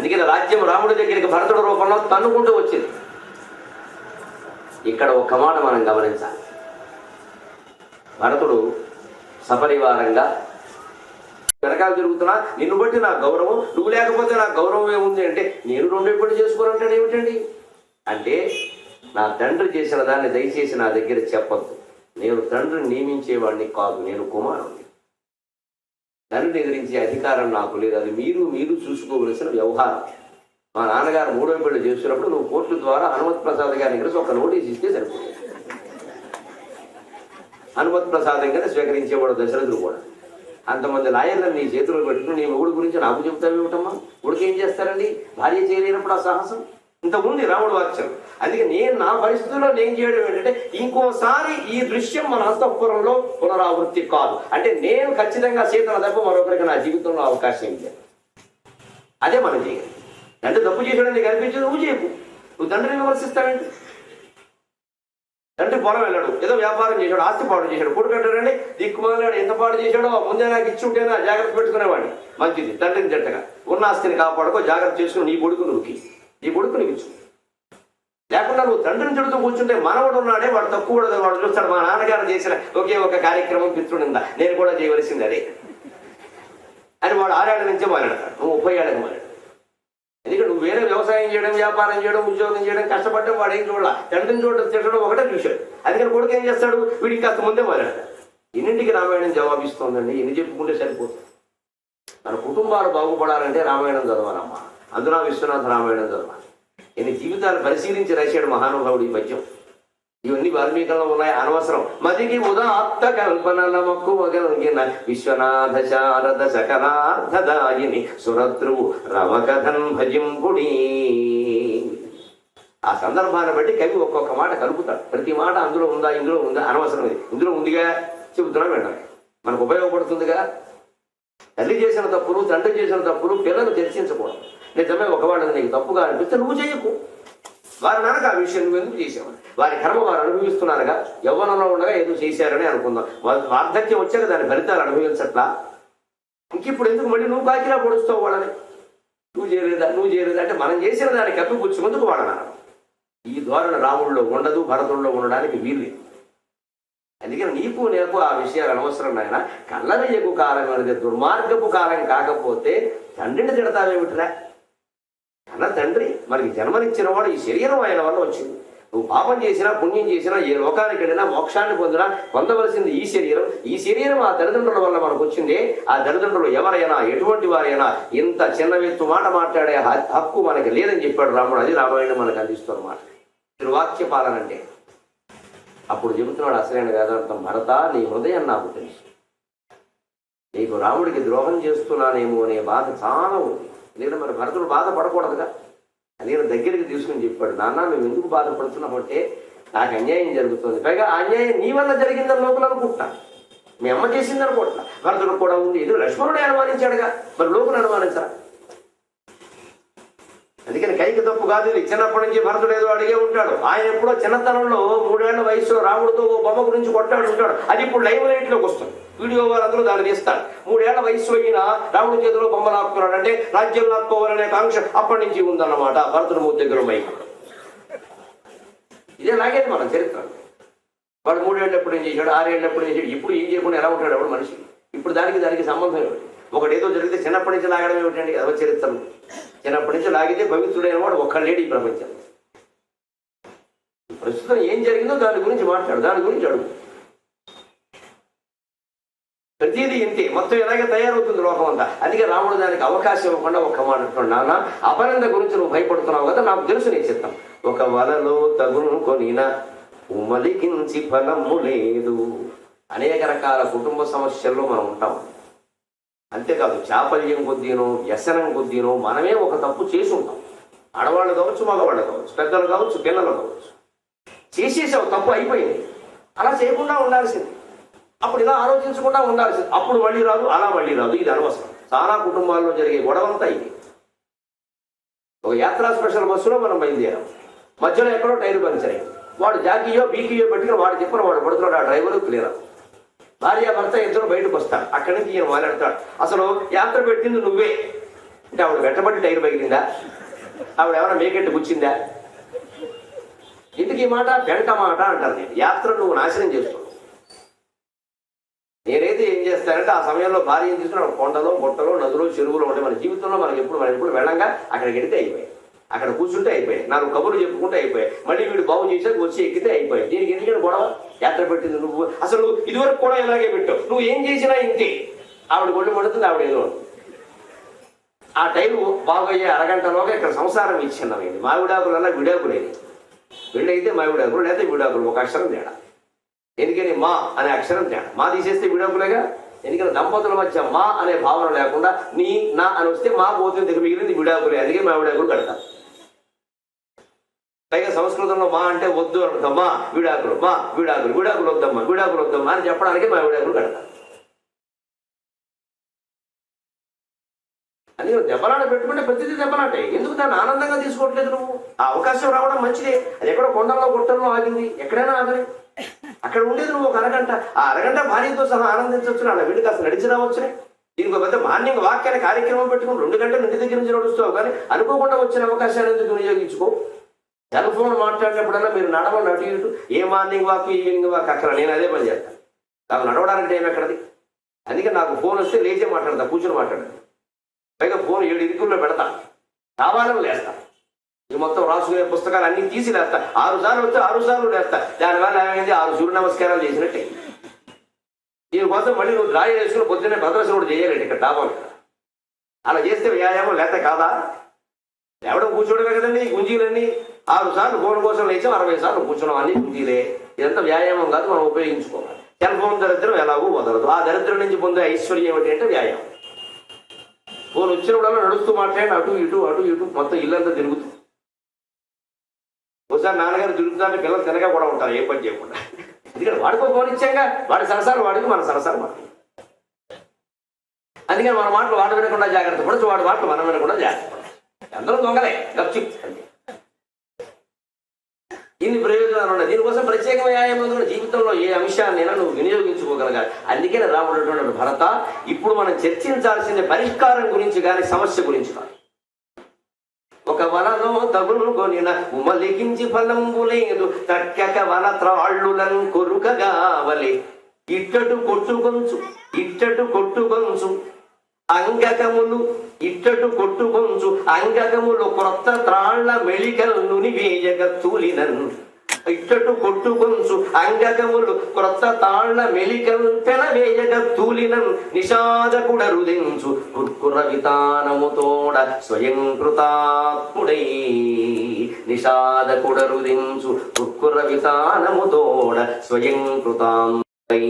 అందుకని రాజ్యం రాముడి దగ్గరికి భరతుడు రూపంలో తన్నుకుంటూ వచ్చింది. ఇక్కడ ఒక మాట మనం గమనించాలి. భరతుడు సపరివారంగా వెనకాల తిరుగుతున్నా నిన్ను బట్టి నా గౌరవం నువ్వు లేకపోతే నా గౌరవం ఏముంది అంటే నేను రెండు ఎప్పుడు చేసుకోరంటాడు ఏమిటండి? అంటే నా తండ్రి చేసిన దాన్ని దయచేసి నా దగ్గర చెప్పద్దు. నేను తండ్రిని నియమించేవాడిని కాదు నేను కుమారుడు నన్ను ఎదిరించే అధికారం నాకు లేదు. అది మీరు మీరు చూసుకోవలసిన వ్యవహారం. మా నాన్నగారు మూడో పెళ్ళి చేస్తున్నప్పుడు నువ్వు కోర్టు ద్వారా హనుమత్ ప్రసాద్ గారిని కలిసి ఒక నోటీస్ ఇస్తే సరిపోతుంది. హనుమత్ ప్రసాద్ గారిని స్వీకరించేవాడు దశరథుడు కూడా. అంతమంది లాయర్లను నీ చేతుల్లో పెట్టుకుని నీ మొగుడు గురించి నాకు చెప్తావేమిటమ్మా? కొడుకు ఏం చేస్తారండి? భార్య చేయలేనప్పుడు ఆ సాహసం? ఇంత ఉంది రాముడు వాక్యం అందుకే నేను నా పరిస్థితుల్లో నేను చేయడం ఏంటంటే ఇంకోసారి ఈ దృశ్యం మన హస్తపురంలో పునరావృత్తి కాదు. అంటే నేను ఖచ్చితంగా సీతను తప్ప మరొకరికి నా జీవితంలో అవకాశం లేదు. అదే మనం చేయాలి అంటే తప్పు చేయడం నీకు అనిపించదు నువ్వు చేయకు. నువ్వు తండ్రిని విమర్శిస్తావేంటి తండ్రి పొలం వెళ్ళాడు ఏదో వ్యాపారం చేశాడు ఆస్తి పాడు చేశాడు కొడుకు అంటాడండి దిక్కుమాలాడు ఎంత పాడు చేశాడో ముందే నాకు ఇచ్చి ఉంటేనా జాగ్రత్త పెట్టుకునేవాడిని. మంచిది తండ్రిని జట్టగా ఉన్న ఆస్తిని కాపాడుకో జాగ్రత్త చేసుకుని నీ కొడుకు నువ్వుకి. నీ కొడుకు నువ్వు లేకుండా నువ్వు తండ్రిని చెడుతూ కూర్చుంటే మనవడు ఉన్నాడే వాడు తక్కువ కూడా వాడు చూస్తాడు. మా నాన్నగారు చేసిన ఒకే ఒక కార్యక్రమం పిత్రుడిందా నేను కూడా చేయవలసింది అదే. అని వాడు ఆరేళ్ళ నుంచే మొదలెడతాడు నువ్వు ముప్పై ఏళ్ళకి మొదలెడతాడు ఎందుకంటే నువ్వు వేరే వ్యవసాయం చేయడం వ్యాపారం చేయడం ఉద్యోగం చేయడం కష్టపడ్డం వాడు ఏం చూడాల. తండ్రిని చూడడం తిట్టడం ఒకటే చూశాడు అందుకని కొడుకు ఏం చేస్తాడు? వీడికి కాస్త ముందే మొదలెడతాడు ఎన్నింటికి రామాయణం జవాబిస్తోందండి. ఎన్ని చెప్పుకుంటే సరిపోతుంది. మన కుటుంబాలు బాగుపడాలంటే రామాయణం చదవాలమ్మా. అందులో విశ్వనాథ రామాయణం చదవాలి ఎన్ని జీవితాన్ని పరిశీలించి రాశాడు మహానుభావుడు ఈ పద్యం. ఇవన్నీ వాల్మీకంలో ఉన్నాయి అనవసరం. మదికి ఉదాత్త కల్పనల మక్కువగలిగిన విశ్వనాథ శారద సకలార్థదాయిని సురద్రువు రవకథం భజింపుడి. ఆ సందర్భాన్ని బట్టి కవి ఒక్కొక్క మాట కలుపుతాడు. ప్రతి మాట అందులో ఉందా ఇందులో ఉందా అనవసరం ఇది. ఇందులో ఉందిగా? చెబుతున్నా వెంటనే మనకు ఉపయోగపడుతుందిగా? తల్లి చేసిన తప్పులు తండ్రి చేసిన తప్పులు పిల్లలు చర్చించకూడదు. నిజమే ఒకవాడు నీకు తప్పుగా అనిపిస్తే నువ్వు చేయకు. వారి నాన్నకు ఆ విషయం నువ్వు ఎందుకు చేసావు? వారి కర్మ వారు అనుభవిస్తున్నారుగా యవ్వనంలో ఉండగా ఏదో చేశారని అనుకుందాం. వార్ధక్యం వచ్చాక దాని ఫలితాలు అనుభవించట్లా? ఇంక ఇప్పుడు ఎందుకు మళ్ళీ నువ్వు కాకిలా పొడుస్తావు వాళ్ళని? నువ్వు చేయలేదా? నువ్వు చేయలేదా? అంటే మనం చేసిన దాన్ని కప్పిపుచ్చుకుందుకు వాడన్నారు ఈ ధోరణ రాముల్లో ఉండదు భరతుల్లో ఉండడానికి వీలు అందుకని నీకు నేకు ఆ విషయాలు అనవసరం నాయన. కళ్ళ కాలం అనేది దుర్మార్గపు కాలం కాకపోతే తండ్రిని తిడతావేమిటిరా? నా తండ్రి మనకి జన్మనిచ్చిన వాడు ఈ శరీరం ఆయన వల్ల వచ్చింది. నువ్వు పాపం చేసినా పుణ్యం చేసినా ఏ లోకానికి వెళ్ళినా మోక్షాన్ని పొందినా పొందవలసింది ఈ శరీరం. ఈ శరీరం ఆ తల్లిదండ్రుల వల్ల మనకు వచ్చింది. ఆ తల్లిదండ్రులు ఎవరైనా ఎటువంటి వారైనా ఇంత చిన్న వ్యక్తు మాట మాట్లాడే హక్కు మనకి లేదని చెప్పాడు రాముడు. అది రామాయణం మనకు అందిస్తున్నమాట వాక్య పాలన అంటే అప్పుడు చెబుతున్నాడు అసలైన వేదాంతం భరత నీ హృదయం నాకు తెలుసు. నీకు రాముడికి ద్రోహం చేస్తున్నానేమో అనే బాధ చాలా ఉంది. నేను మరి భరతుడు బాధపడకూడదుగా. నేను దగ్గరికి తీసుకుని చెప్పాడు నాన్న నువ్వు ఎందుకు బాధపడుతున్నామంటే నాకు అన్యాయం జరుగుతుంది. పైగా ఆ అన్యాయం నీ వల్ల జరిగిందని లోపల అనుకుంటా. మీ అమ్మ చేసింది అనుకుంటా. భరతుడు కూడా ఉంది. ఎదురు లక్ష్మణుడే అనుమానించాడుగా. మరి లోకులు అనుమానించరా? అందుకని కైకి తప్పు కాదు ఇది. చిన్నప్పటి నుంచి భరతుడు ఏదో అడిగే ఉంటాడు. ఆయన ఎప్పుడో చిన్నతనంలో మూడేళ్ళ వయసులో రాముడితో ఓ బొమ్మ గురించి కొట్టాడు ఉంటాడు. అది ఇప్పుడు లైవ్ లైట్లోకి వస్తుంది. వీడియో వారందరూ దాన్ని తీస్తారు. మూడేళ్ళ వయసు అయినా రాముడి చేతిలో బొమ్మ లాక్కున్నాడు అంటే రాజ్యం లాక్కోవాలనే కాంక్ష అప్పటి నుంచి ఉందన్నమాట భరతుడు మూడు దగ్గర ఇదే లాగేది మన చరిత్ర. వాడు మూడేళ్ళప్పుడు ఏం చేశాడు? ఆరేళ్ళప్పుడు ఏం చేశాడు? ఇప్పుడు ఏం చేయకుండా ఎలా ఉంటాడు ఎవడు మనిషి? ఇప్పుడు దానికి దానికి సంబంధం ఏమిటి? ఒకటి ఏదో జరిగితే చిన్నప్పటి నుంచి లాగడం ఏమిటండి? అదో చరిత్రలు. చిన్నప్పటి నుంచి లాగితే పవిత్రుడైన వాడు ఒక్కళ్ళేడు ఈ ప్రపంచం. ప్రస్తుతం ఏం జరిగిందో దాని గురించి మాట్లాడు దాని గురించి అడుగు. ప్రతిదీ ఇంతే. మొత్తం ఇలాగే తయారవుతుంది లోకం అంతా? అందుకే రాముడు దానికి అవకాశం ఇవ్వకుండా ఒక్క మాట అంటున్నాడు. నాన్న అపరంద గురించి నువ్వు భయపడుతున్నావు కదా నాకు తెలుసు నేను చిత్తం ఒక వలలో తగును కొనిన ఉమలికించి ఫలము లేదు. అనేక రకాల కుటుంబ సమస్యల్లో మనం ఉంటాం. అంతేకాదు చాపల్యం కొద్దీనో వ్యసనం కొద్దీనో మనమే ఒక తప్పు చేసి ఉంటాం. ఆడవాళ్ళు కావచ్చు మగవాళ్ళు కావచ్చు పెద్దలు కావచ్చు పిల్లలు కావచ్చు. చేసేసావు తప్పు అయిపోయింది. అలా చేయకుండా ఉండాల్సింది. అప్పుడు ఇలా ఆలోచించకుండా ఉండాల్సి అప్పుడు మళ్ళీ రాదు అలా మళ్ళీ రాదు. ఇది అనవసరం. చాలా కుటుంబాల్లో జరిగే గొడవంతా ఇది. ఒక యాత్రా స్పెషల్ బస్సులో మనం బయలుదేరాం. మధ్యలో ఎక్కడో టైర్ పంచర్ అయింది. వాడు జాకీయో బీకీయో పెట్టుకుని వాడు చెప్పిన వాడు పడుతున్నాడు. ఆ డ్రైవర్ క్లియర్ భార్య భర్త ఇద్దరు బయటకు వస్తారు. అక్కడి నుంచి ఈయన మాట్లాడతాడు. అసలు యాత్ర పెట్టింది నువ్వే. అంటే ఆవిడ వెంటబడి టైర్ పగిలిందా? ఆవిడ ఎవరైనా మేకెట్టు గుచ్చిందా? ఎందుకు ఈ మాట వెంట మాట అంటారు నేను యాత్ర నువ్వు నాశనం చేస్తున్నావు చేస్తారంటే ఆ సమయంలో భార్య ఏం తీసుకుని అక్కడ కొండలో గుట్టలో నదులు చెరువులు ఉంటాయి మన జీవితంలో మనకి ఎప్పుడు మనం ఎప్పుడు వెళ్ళంగా అక్కడికి వెడితే అయిపోయాయి. అక్కడ కూర్చుంటే అయిపోయాయి. నాలుగు కబుర్లు చెప్పుకుంటే అయిపోయాయి. మళ్ళీ వీడు బాగు చేసాక వచ్చి ఎక్కితే అయిపోయాయి. దీనికి ఎందుకంటే గొడవ? యాత్ర పెట్టింది నువ్వు. అసలు ఇదివరకు కూడా ఇలాగే పెట్టావు. నువ్వు ఏం చేసినా ఇంతే. ఆవిడ ఒళ్ళు పడుతుంది ఆవిడ ఏదో ఆ టైం బాగోయ్యే అరగంటలోగా ఇక్కడ సంసారం ఇచ్చిన్నామైంది మావిడాకులల్లా విడాకులేదు వీళ్ళైతే మావిడాకులు లేకపోతే విడాకులు. ఒక అక్షరం తేడా. ఎందుకని మా అనే అక్షరం తేడా. మా తీసేస్తే విడాకులేగా? ఎందుకంటే దంపతుల మధ్య మా అనే భావన లేకుండా నీ నా అని వస్తే మా పోతుంది దగ్గర మిగిలింది విడాకులే. అందుకే మా విడాకులు కడతాం. పైగా సంస్కృతంలో మా అంటే వద్దు అనుకుంటాం. మా విడాకులు మా విడాకులు విడాకులు వద్దమ్మా విడాకులు వద్దమ్మా అని చెప్పడానికి మా విడాకులు కడతాం. అందుకని దెబ్బలాట పెట్టుకుంటే ప్రతిదీ దెబ్బలాటే. ఎందుకు దాన్ని ఆనందంగా తీసుకోవట్లేదు నువ్వు? ఆ అవకాశం రావడం మంచిదే. అది ఎక్కడో కొండల్లో గుట్టల్లో ఆగింది. ఎక్కడైనా ఆగని అక్కడ ఉండేది నువ్వు ఒక అరగంట. ఆ అరగంట భార్యతో సహా ఆనందించవచ్చు అలా వెళ్ళి కాస్త నడిచి రావచ్చునే దీనికి పెద్ద మార్నింగ్ వాక్యాన్ని కార్యక్రమం పెట్టుకుని రెండు గంటలు ఇంటి దగ్గర నుంచి నడుస్తావు కానీ అనుకోకుండా వచ్చిన అవకాశాన్ని ఎందుకు వినియోగించుకో? టెలిఫోన్ ఫోన్ మాట్లాడినప్పుడల్లా మీరు నడవండి అటు ఇటు. ఏ మార్నింగ్ వాక్ ఈవినింగ్ వాక్ అక్కడ నేను అదే పని చేస్తాను నాకు నడవడానికి టైం ఎక్కడది? అందుకే నాకు ఫోన్ వస్తే లేచే మాట్లాడతా కూర్చొని మాట్లాడతా. పైగా ఫోన్ ఏడు ఇరుకుల్లో పెడతా. కావాలని లేస్తా. మొత్తం రాసుకునే పుస్తకాలు అన్ని తీసి లేస్తా. ఆరు సార్లు వస్తే ఆరు సార్లు లేస్తా. దానివల్ల ఏమైంది? ఆరు సూర్య నమస్కారాలు చేసినట్టే. దీనికోసం మళ్ళీ నువ్వు డ్రాయి వేసుకుని పొద్దున్నే భద్రస కూడా చేయాలి ఇక్కడ డాబా అలా చేస్తే వ్యాయామం లేత కాదా? ఎవడం కూర్చోడమే కదండి గుంజీలన్నీ. ఆరు సార్లు ఫోన్ కోసం లేచాం అరవై సార్లు కూర్చున్నాం అన్ని గుంజీలే. ఇదంతా వ్యాయామం కాదు మనం ఉపయోగించుకోవాలి. సెల్ ఫోన్ దరిద్రం ఎలాగూ వదలదు. ఆ దరిద్రం నుంచి పొందే ఐశ్వర్యం ఏమిటి అంటే వ్యాయామం. ఫోన్ కూడా నడుస్తూ మాట్లాడి అటు ఇటు అటు ఇటు మొత్తం ఇల్లంతా తిరుగుతూ. ఒకసారి నాన్నగారు తిరుగుతుంటే పిల్లలు తినగా కూడా ఉంటారు ఏ పని చేయకుండా. ఎందుకంటే వాడికో ఫోన్ వాడి సరసాలు వాడికి మన సరసాలు మనకి. అందుకని మన మాటలు వాడు వినకుండా జాగ్రత్త పడచ్చు వాడి మాటలు మనం వినకుండా జాగ్రత్త పడచ్చు. అందరూ దొంగలే గప్చి ఇన్ని ప్రయోజనాలు ఉన్నాయి. దీనికోసం ప్రత్యేక వ్యాయామం జీవితంలో ఏ అంశాన్నైనా నువ్వు వినియోగించుకోగలగాలి. అందుకే రాబడినటువంటి భరత ఇప్పుడు మనం చర్చించాల్సిన పరిష్కారం గురించి కానీ సమస్య గురించి కాదు. ఒక వలలో తగులు కొనిన ఫలంబు లేదు. తక్కక వల త్రాళ్ళులను కొరుకగావలే ఇట్టటు కొట్టుకొంచు ఇట్టటు కొట్టుకొంచు అంగకములు ఇట్టటు కొట్టుకొంచు అంగకములు క్రొత్త త్రాళ్ళ మెళికలను వేయగ తూలినను. ఇట్టటు కొట్టుకొంచు అంగకములు క్రొత్త తాళ్ళ మెలికలు తెలవేయగ తూలినన్ నిషాదకుడ రుదించు కుర్కుర వితానముతోడ స్వయం కృతాత్ముడై నిషాదకుడ రుదించు కుర్కుర వితానముతోడ స్వయం కృతాంతుడై